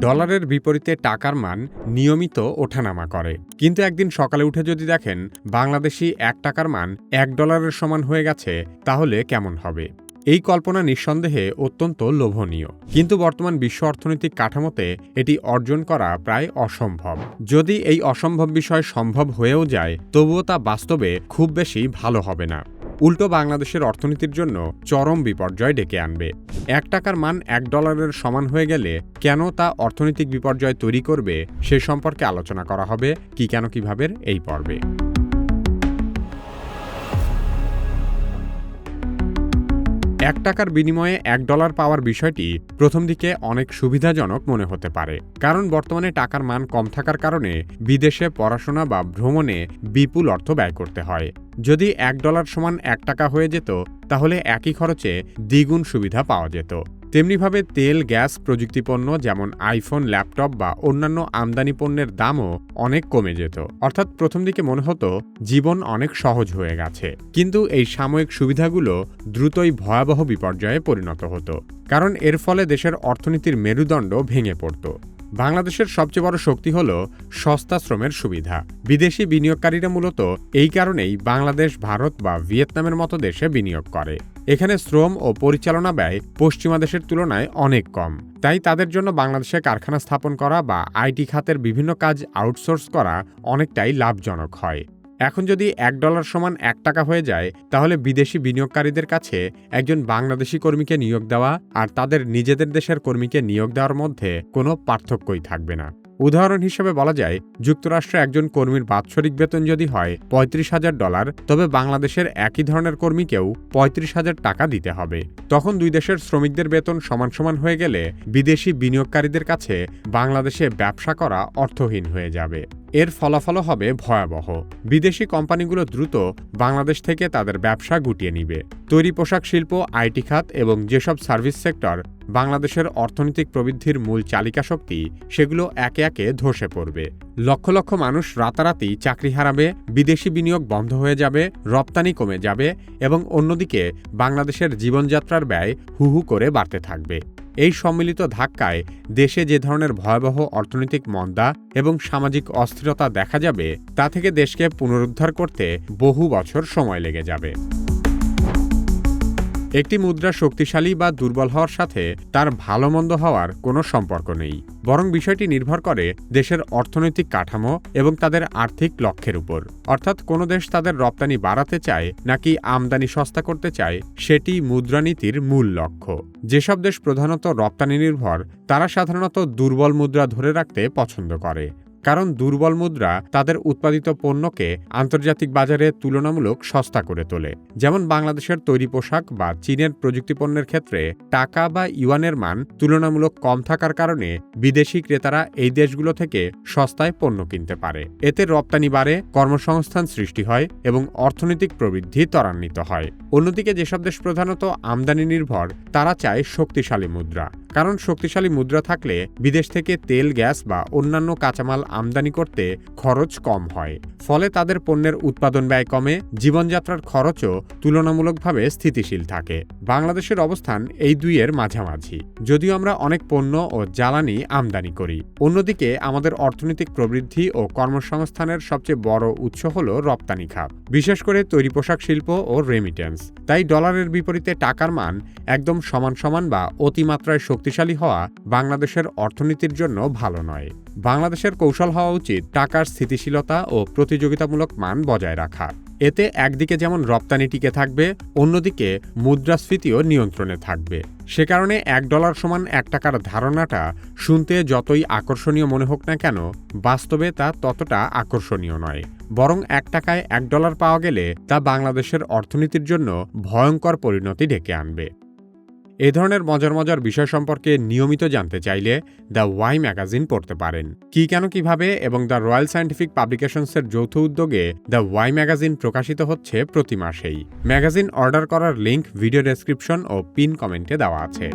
ডলারের বিপরীতে টাকার মান নিয়মিত ওঠানামা করে। কিন্তু একদিন সকালে উঠে যদি দেখেন বাংলাদেশি এক টাকার মান এক ডলারের সমান হয়ে গেছে, তাহলে কেমন হবে? এই কল্পনা নিঃসন্দেহে অত্যন্ত লোভনীয়। কিন্তু বর্তমান বিশ্ব অর্থনৈতিক কাঠামোতে এটি অর্জন করা প্রায় অসম্ভব। যদি এই অসম্ভব বিষয় সম্ভব হয়েও যায়, তবুও তা বাস্তবে খুব বেশি ভালো হবে না। উল্টো বাংলাদেশের অর্থনীতির জন্য চরম বিপর্যয় ডেকে আনবে। এক টাকার মান এক ডলারের সমান হয়ে গেলে কেন তা অর্থনৈতিক বিপর্যয় তৈরি করবে সে সম্পর্কে আলোচনা করা হবে কি কেন কীভাবে এই পর্বে। এক টাকার বিনিময়ে এক ডলার পাওয়ার বিষয়টি প্রথম দিকে অনেক সুবিধাজনক মনে হতে পারে। কারণ বর্তমানে টাকার মান কম থাকার কারণে বিদেশে পড়াশোনা বা ভ্রমণে বিপুল অর্থ ব্যয় করতে হয়। যদি এক ডলার সমান এক টাকা হয়ে যেত, তাহলে একই খরচে দ্বিগুণ সুবিধা পাওয়া যেত। তেমনিভাবে তেল, গ্যাস প্রযুক্তিপণ্য যেমন আইফোন, ল্যাপটপ বা অন্যান্য আমদানি পণ্যের দামও অনেক কমে যেত। অর্থাৎ প্রথম দিকে মনে হতো জীবন অনেক সহজ হয়ে গেছে। কিন্তু এই সাময়িক সুবিধাগুলো দ্রুতই ভয়াবহ বিপর্যয়ে পরিণত হতো। কারণ এর ফলে দেশের অর্থনীতির মেরুদণ্ড ভেঙে পড়ত। বাংলাদেশের সবচেয়ে বড় শক্তি হল সস্তা শ্রমের সুবিধা। বিদেশি বিনিয়োগকারীরা মূলত এই কারণেই বাংলাদেশ, ভারত বা ভিয়েতনামের মতো দেশে বিনিয়োগ করে। এখানে শ্রম ও পরিচালনা ব্যয় পশ্চিমা দেশের তুলনায় অনেক কম। তাই তাদের জন্য বাংলাদেশে কারখানা স্থাপন করা বা আইটি খাতের বিভিন্ন কাজ আউটসোর্স করা অনেকটাই লাভজনক হয়। এখন যদি এক ডলার সমান এক টাকা হয়ে যায়, তাহলে বিদেশি বিনিয়োগকারীদের কাছে একজন বাংলাদেশি কর্মীকে নিয়োগ দেওয়া আর তাদের নিজেদের দেশের কর্মীকে নিয়োগ দেওয়ার মধ্যে কোনো পার্থক্যই থাকবে না। উদাহরণ হিসেবে বলা যায়, যুক্তরাষ্ট্রে একজন কর্মীর বাৎসরিক বেতন যদি হয় পঁয়ত্রিশ হাজার ডলার, তবে বাংলাদেশের একই ধরনের কর্মীকেও পঁয়ত্রিশ হাজার টাকা দিতে হবে। তখন দুই দেশের শ্রমিকদের বেতন সমান সমান হয়ে গেলে বিদেশি বিনিয়োগকারীদের কাছে বাংলাদেশে ব্যবসা করা অর্থহীন হয়ে যাবে। এর ফলাফলও হবে ভয়াবহ। বিদেশি কোম্পানিগুলো দ্রুত বাংলাদেশ থেকে তাদের ব্যবসা গুটিয়ে নিবে। তৈরি পোশাক শিল্প, আইটি খাত এবং যেসব সার্ভিস সেক্টর বাংলাদেশের অর্থনৈতিক প্রবৃদ্ধির মূল চালিকা শক্তি, সেগুলো একে একে ধসে পড়বে। লক্ষ লক্ষ মানুষ রাতারাতি চাকরি হারাবে, বিদেশি বিনিয়োগ বন্ধ হয়ে যাবে, রপ্তানি কমে যাবে এবং অন্যদিকে বাংলাদেশের জীবনযাত্রার ব্যয় হু হু করে বাড়তে থাকবে। এই সম্মিলিত ধাক্কায় দেশে যে ধরনের ভয়াবহ অর্থনৈতিক মন্দা এবং সামাজিক অস্থিরতা দেখা যাবে, তা থেকে দেশকে পুনরুদ্ধার করতে বহু বছর সময় লেগে যাবে। একটি মুদ্রা শক্তিশালী বা দুর্বল হওয়ার সাথে তার ভালো মন্দ হওয়ার কোনো সম্পর্ক নেই। বরং বিষয়টি নির্ভর করে দেশের অর্থনৈতিক কাঠামো এবং তাদের আর্থিক লক্ষ্যের উপর। অর্থাৎ কোনো দেশ তাদের রপ্তানি বাড়াতে চায় নাকি আমদানি সস্তা করতে চায়, সেটি মুদ্রানীতির মূল লক্ষ্য। যেসব দেশ প্রধানত রপ্তানি নির্ভর, তারা সাধারণত দুর্বল মুদ্রা ধরে রাখতে পছন্দ করে। কারণ দুর্বল মুদ্রা তাদের উৎপাদিত পণ্যকে আন্তর্জাতিক বাজারে তুলনামূলক সস্তা করে তোলে। যেমন বাংলাদেশের তৈরি পোশাক বা চীনের প্রযুক্তি পণ্যের ক্ষেত্রে টাকা বা ইউয়ানের মান তুলনামূলক কম থাকার কারণে বিদেশি ক্রেতারা এই দেশগুলো থেকে সস্তায় পণ্য কিনতে পারে। এতে রপ্তানি বাড়ে, কর্মসংস্থান সৃষ্টি হয় এবং অর্থনৈতিক প্রবৃদ্ধি ত্বরান্বিত হয়। অন্যদিকে যেসব দেশ প্রধানত আমদানি নির্ভর, তারা চায় শক্তিশালী মুদ্রা। কারণ শক্তিশালী মুদ্রা থাকলে বিদেশ থেকে তেল, গ্যাস বা অন্যান্য কাঁচামাল আমদানি করতে খরচ কম হয়। ফলে তাদের পণ্যের উৎপাদন ব্যয় কমে, জীবনযাত্রার খরচও তুলনামূলকভাবে স্থিতিশীল থাকে। বাংলাদেশের অবস্থান এই দুইয়ের মাঝামাঝি। যদিও আমরা অনেক পণ্য ও জ্বালানি আমদানি করি। অন্যদিকে আমাদের অর্থনৈতিক প্রবৃদ্ধি ও কর্মসংস্থানের সবচেয়ে বড় উৎস হল রপ্তানি খাত, বিশেষ করে তৈরি পোশাক শিল্প ও রেমিটেন্স তাই ডলারের বিপরীতে টাকার মান একদম সমান সমান বা অতিমাত্রায় শক্তিশালী হওয়া বাংলাদেশের অর্থনীতির জন্য ভালো নয়। বাংলাদেশের কৌশল হওয়া উচিত টাকার স্থিতিশীলতা ও প্রতিযোগিতামূলক মান বজায় রাখা। এতে একদিকে যেমন রপ্তানি টিকে থাকবে, অন্যদিকে মুদ্রাস্ফীতিও নিয়ন্ত্রণে থাকবে। সে কারণে এক ডলার সমান এক টাকার ধারণাটা শুনতে যতই আকর্ষণীয় মনে হোক না কেন, বাস্তবে তা ততটা আকর্ষণীয় নয়। বরং এক টাকায় এক ডলার পাওয়া গেলে তা বাংলাদেশের অর্থনীতির জন্য ভয়ঙ্কর পরিণতি ডেকে আনবে। এ ধরনের মজার মজার বিষয় সম্পর্কে নিয়মিত জানতে চাইলে দ্য ওয়াই ম্যাগাজিন পড়তে পারেন। কি, কেন, কীভাবে এবং দ্য রয়্যাল সায়েন্টিফিক পাবলিকেশনসের যৌথ উদ্যোগে দ্য ওয়াই ম্যাগাজিন প্রকাশিত হচ্ছে প্রতি মাসেই। ম্যাগাজিন অর্ডার করার লিঙ্ক ভিডিও ডেসক্রিপশন ও পিন কমেন্টে দেওয়া আছে।